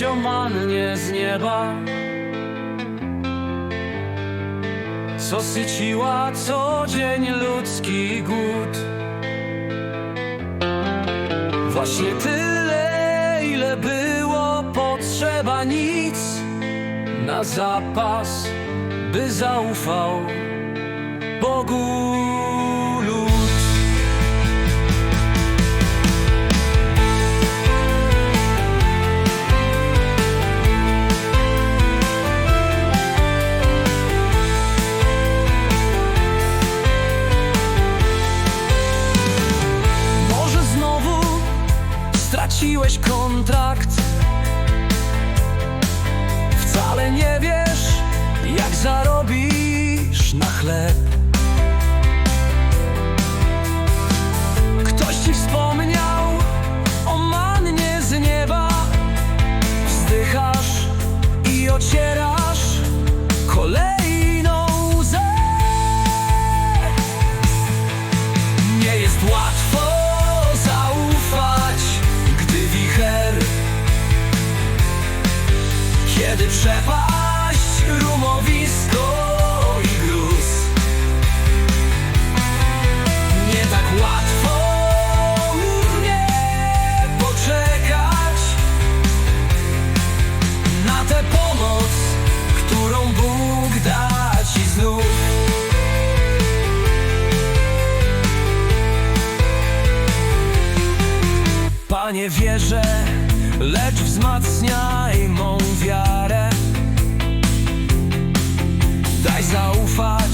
mannie z nieba. Co syciła co dzień ludzki głód. Właśnie tyle, ile było potrzeba nic Na zapas, by zaufał straciłeś kontrakt. Wcale nie wiesz, jak zarobisz na chleb kiedy przepaść, rumowisko i gruz. Nie tak łatwo mnie poczekać na tę pomoc, którą Bóg da ci znów. Panie wierzę, lecz wzmacniaj mą wiarę. Daj zaufać,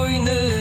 boynu